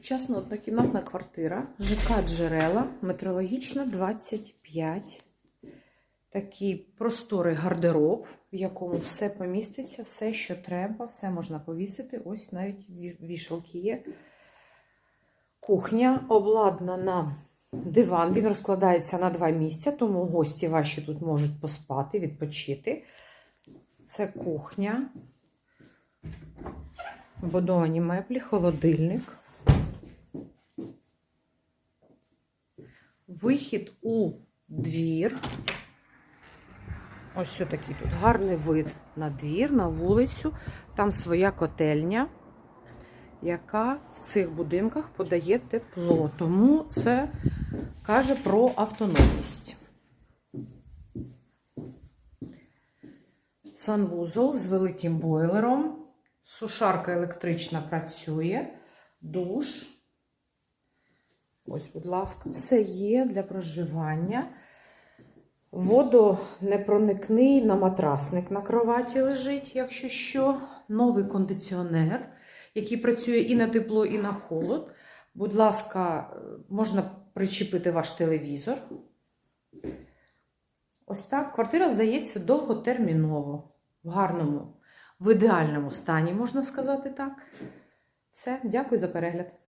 Сучасна однокімнатна квартира, ЖК Джерела, метрологічна 25. Такий просторий гардероб, в якому все поміститься, все, що треба, все можна повісити. Ось навіть вішалки є. Кухня обладнана диван. Він розкладається на два місця, тому гості ваші тут можуть поспати, відпочити. Це кухня. Вбудовані меблі, холодильник. Вихід у двір. Ось такий тут гарний вид на двір, на вулицю. Там своя котельня, яка в цих будинках подає тепло. Тому це каже про автономність. Санвузол з великим бойлером. Сушарка електрична працює, душ. Ось, будь ласка, все є для проживання. Водонепроникний на матрасник на кроваті лежить, якщо що. Новий кондиціонер, який працює і на тепло, і на холод. Будь ласка, можна причепити ваш телевізор. Ось так. Квартира здається довготерміново, в гарному, в ідеальному стані, можна сказати так. Все, дякую за перегляд.